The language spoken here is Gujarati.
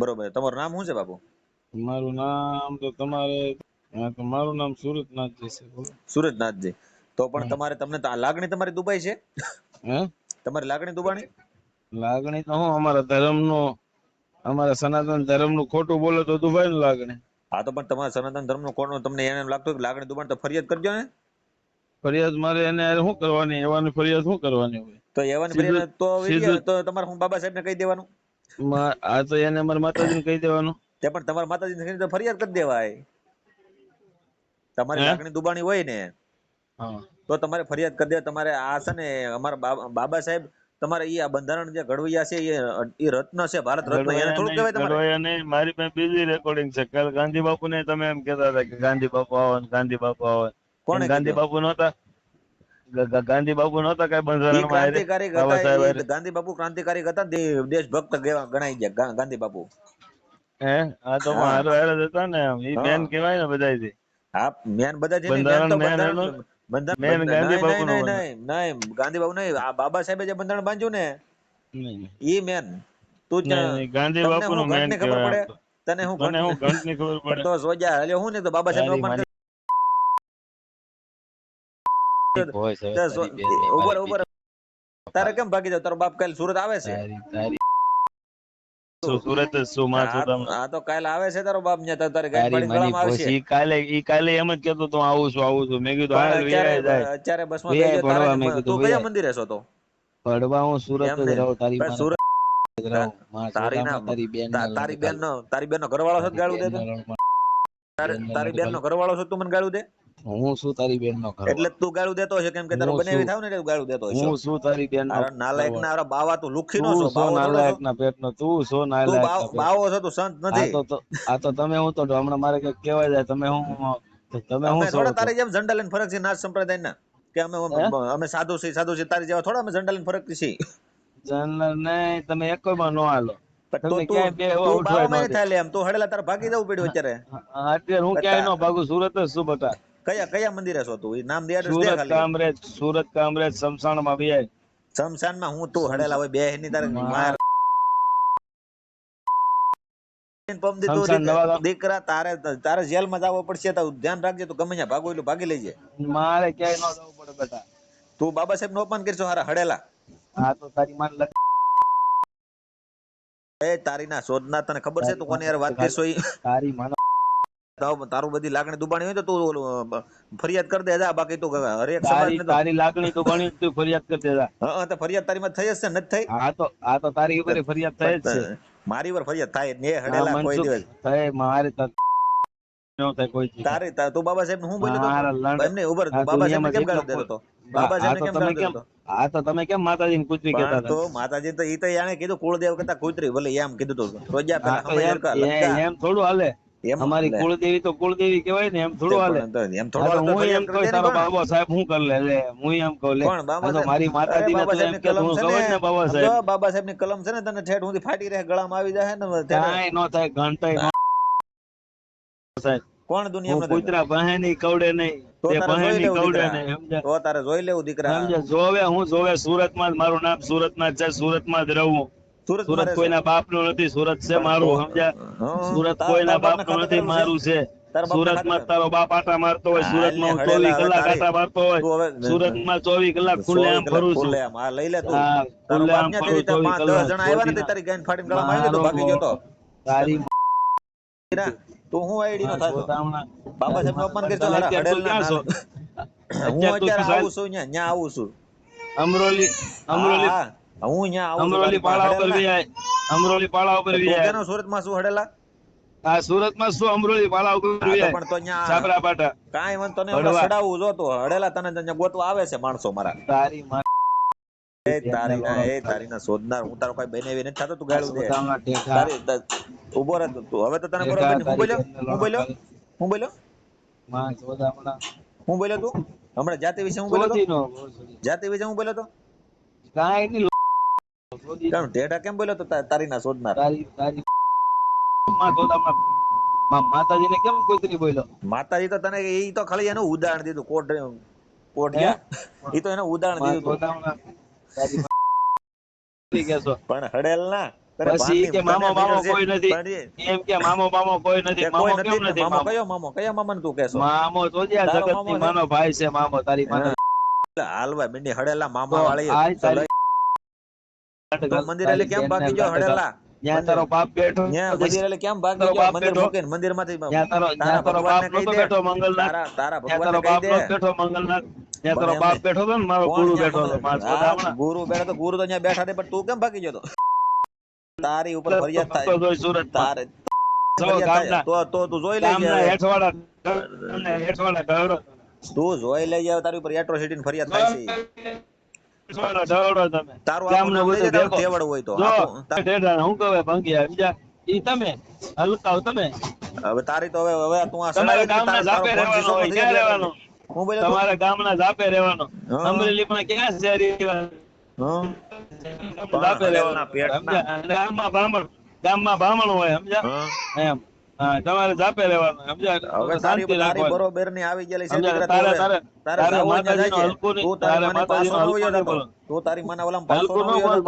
બરોબર. તમારું નામ શું છે બાપુ? મારું નામ તો તમારે મારું નામ સુરતનાથજી છે સુરતનાથજી. તો પણ તમારે તમને લાગણી તમારી દુબાઈ છે? હે? તમારી લાગણી દુબાણી? લાગણી તો હું અમારા ધર્મનું અમારા સનાતન ધર્મનું ખોટું બોલો તો દુબાઈ નું લાગણી. હા તો પણ તમારા સનાતન ધર્મનો કોણ તમને એને લાગતું કે લાગણી દુબાણ તો ફરિયાદ કરજો ને. ફરિયાદ મારે એને શું કરવાની? એવાની ફરિયાદ શું કરવાની હોય? તો એવાની ફરિયાદ તો તમારે હું બાબા સાહેબને કહી દેવાનું? આ તો એને અમાર માતાજીને કહી દેવાનું. તે પણ તમારા માતાજીને કહીને તો ફરિયાદ કરી દેવાય. તમારી લાગણી દુબાણી હોય ને તો તમારે ફરિયાદ કરી દે તમારે આ છે ને અમારા બાબા સાહેબ તમારે ઈ આ બંધારણ જે ઘડવૈયા છે એ રત્ન છે ભારત રત્ન એને થોડું કહેવાય તમારે? નહીં, મારી પાસે બીજી રેકોર્ડિંગ છે. કાલ ગાંધી બાપુ ને તમે એમ કહેતા હતા કે ગાંધી બાપુ આવો ગાંધી બાપુ આવો કોણ ગાંધી બાપુ નહોતા. ગાંધી બાપુ નતા કઈ બંધારણ ક્રાંતિકારી હતા? ગાંધી બાપુ ક્રાંતિકારી હતા દેશભક્ત ગેવા- ગયા ગાંધી બાપુ. હે? આ તો મારો હારો હારો હતા ને એ મેન કહેવાય ને બધાયથી. હા મેન બધા છે બંધારણ મેન એનું- બંધારણ- ગાંધી બાપુનું નહીં, નહીં, ગાંધી બાપુ નહીં આ બાબા સાહેબે જે બંધારણ બાંધ્યું ને નહીં. મેન. તું ગાંધી બાપુ નું મેન ખબર પડે? તને હું ઘંટ- ની ખબર પડે. તો સોજા હાલ્યો હું ને તો બાબા સાહેબ તો સો- તારી કેમ ભાગી જાવ તારો બાપ કાલે સુરત આવે છે? સુરત જ હા, તો કાલ આવે છે તારો બાપ ને તારે ગાડી તારી ગળામાં આવશે. ઈ કાલે ઈ કાલે એમ જ કેતો તો આવું છું આવું છું. મેં કીધું હાલ અત્યારે જાય. તારે ભણવા મેં તું કીધું, કયા મંદિરે છો તો? પડવા હું સુરત જ રહું તારી સુરત ના- બેન તારી બેન નો તારી બેન નો ઘરવાળો છો ગાળું દે? તારી તારી બેન નો ઘરવાળો છો તું મને ગાળું દે? હું શું તારી બેન નો એટલે તું ગાળું દેતો હશે કેમ કે તારું બને થાય થાવ ને એટલે ગાળું દેતો હશે. હું શું તારી બેન નો નાલાયક ના અરે બાવા તું લુખી નો છો બાવો નાલાયક ના પેટ નો તું સો નાલાયક બાવ- બાવો છો તું સંત નથી. તો તો- આ તો તમે હું તો હમણાં મારે કે કહેવાય જાય તમે હું તમે હું છો? તારી જેમ ઝંડા લઈને ફરક છે નાથ સંપ્રદાય ના કે અમે અમે સાધુ છે સાધુ છે તારી જેવા થોડા અમે ઝંડા લઈને ફરક છે ઝંડા નહીં તમે એક માં નો હાલો. ભાગી જવું પડ્યું અત્યારે. અત્યારે હું ક્યાંય નો ભાગું સુરત જ છું બટા. કયા કયા મંદિરે છો તું? નામ દે એડ્રેસ દે સુરત ખાલી. કામરેજ સુરત કામરેજ શમશાનમાં ભાઈ સમસાનમાં હું તું હડેલા હોય બે ની તારે. માર. પમદી તું. દીકરા તારે તારે જેલમાં જવો પડશે તો ધ્યાન રાખજે તું ગમે ત્યાં ભાગો એટલું ભાગી લેજે. મારે ક્યાંય નો જવું પડે બેટા. તું બાબા સાહેબનું અપમાન કરશો હારા હડેલા. આ તો તારી માન લગ- એ તારી ના શોધના તને ખબર છે તું કોની યાર વાત કરશો ઈ? તારી માન તારું તારું બધી લાગણી દુબાણી હોય તો તું ફરિયાદ કરી દેજા બાકી તું હરેક સમાજ તારી ને તારી લાગણી દુબાણી તું ફરિયાદ કરી દેજા હા તો ફરિયાદ તારી માં થઈ હશે નથી થઈ? હા તો આ તો તારી ઉપર ફરિયાદ થઈ જ છે. મારી ઉપર ફરિયાદ થાય આ હડેલા કોઈ દિવસ. થાય મારે તો કોઈ ચીજ. તું બાબા સાહેબ હું બોલ્યો એમને ઉભર બાબા સાહેબ કેમ ગાળો દેતો હતો બાબા સાહેબ તો કેમ તમે ગાળો દેતો આ તો તમે કેમ માતાજીને કૂતરી કહેતા તો માતાજી તો ઈ તો એને કીધું કુળદેવ કરતા કૂતરી ભલે એમ કીધું તું રોજા પેલા એમ થોડું હાલે. અમારી. કુળદેવી તો કુળદેવી કહેવાય ને એમ થોડું હાલે. એમ થોડું હું એમ કહું તારો બાબા સાહેબ હું કર લે લે હું એમ કહું લે. પણ બાબા તો મારી માતાજી ને એમ કે હું સમજ ને, ને બાબા સાહેબ. બાબા સાહેબની કલમ છે ને તને ઠેઠ સુધી ફાટી રહે ગળામાં આવી જાય ને કાંઈ નો થાય ઘંટાઈ સાહેબ કોણ દુનિયામાં કૂતરા પહે નહીં કવડે નહીં તો તે તારે જોઈ લેવું કવડે દીકરા. નહીં તો તારે જોઈ લેવું દીકરા. જોવે હું જોવે સુરતમાં જ મારું નામ સુરતમાં જ છે સુરતમાં જ રહું. સુરત સુરત કોઈના બાપનું નથી સુરત છે મારું સમજા સુરત કોઈના બાપનું નથી મારું છે સુરતમાં તારો બાપ આટા મારતો હોય સુરતમાં ચોવીસ કલાક આટા મારતો હોય સુરતમાં ચોવીસ કલાક ખુલ્લે આમ ફરું છું ખુલ્લે આમ. લઈ લે તું ખુલ્લે આમ ફરું ચોવીસ કલાક. જણા આવ્યા ને તારી ગાયને ફાડીને ગળામાં આવી તો ભાગી ગયો તો તારી તું હું આઈડી નો બાબા સાહેબનું અપમાન હારા. હું અત્યારે આવું છું ન્યા, ન્યા આવું છું અમરોલી અમરોલી હા, અહીંયા આવું અમરોલી પાળા ઉપર બી અમરોલી પાળા ઉપર તું વિયાય સુરતમાં શું હડેલા? આ સુરતમાં શું અમરોલી પાળા ઉપર બી તો પણ તો અહીંયા છાપરા પાટા. કાઈ વન તને સડાવું જો તો હડેલા તને ત્યાં ગોતવા આવે છે માણસો મારા. તારી માં એ તારી ના એ તારી ના શોધનાર હું તારો કોઈ નથી થતો તું ગાળું દે. તારી ઊભો રહે તું હવે તો તને બરોબર હું બોલ્યો? હું બોલ્યો? હું બોલ્યો? માં ગોદામના હું બોલ્યો તું? હમણાં જાતિ વિશે હું બોલ્યો તો. જાતિ વિશે હું બોલ્યો તો? કાંઈ નહીં કારણ ટેઢા કેમ બોલ્યો તો તારી ના શોધનાર? તારી તારી માં ગોદામના માં માતાજીને કેમ બોલ્યો? માતાજી તો તને એ તો ખાલી એનું ઉદાહરણ દીધું કોટ કોટ? ઈ તો એનું ઉદાહરણ દીધું પણ હડેલ ના પછી કે મામો. કોઈ નથી. એમ કે મામો બામો કોઈ નથી. મામો કેમ નથી? મામો મામો? કયો મામો? કયા તું કહેશો? મામો તો જગતની માનો ભાઈ છે મામો તારી માનો હાલવા બેની હડેલા મામા વાળી મંદિર એટલે કેમ બાકી ગયો હડેલા? ત્યાં તારો બાપ બેઠો મંદિર એટલે કેમ ભાગી તારો મંદિર મૂકીને મંદિરમાંથી તારા તારો બાપ નતો બેઠો મંગલનાથ તારા તારા ત્યાં તારો ભગવાનને કહી બાપ નતો બેઠો મંગલનાથ ત્યાં તારો બાપ બેઠો હતો ને મારો ગુરુ બેઠો હતો? મારો ગુરુ બેઠો તો ગુરુ તો ત્યાં બેઠા પણ તું કેમ ભાગી જતો તારી ઉપર ફરિયાદ થાય. જોઈ તારે તો તો તું જોઈ લેજે ઢવરો તું જોઈ લેજે તારી ઉપર એટ્રોસિટી ની ફરિયાદ થાય છે. તારું. તેવડ હોય તો. હું કહે ભંગિયા બીજા ઈ તમે હલકાવ તમે. હવે તારી તો હવે હવે તું આ તમારે ગામના તારો- તારો રહેવાનું સ્વિચ ઓફ ક્યાં. રહેવાનું? હું બોલ્યો? તમારા ગામના રહેવાનું. અમરેલીમાં ક્યાં શહેરી રહેવાનું? ગામમાં બ્રાહ્મણ ગામમાં બ્રાહ્મણ હોય સમજ્યા? એમ. તમારે જાપે લેવાનું સમજ્યા હવે શાંતિ રાખવાની. બરોબરની આવી ગયેલી છે તું તારે. હલકું નહીં, માને પાછો માતાજીનો ન વયો હલકું નહીં બોલો. તું તારી માના ઓલામાં પાછો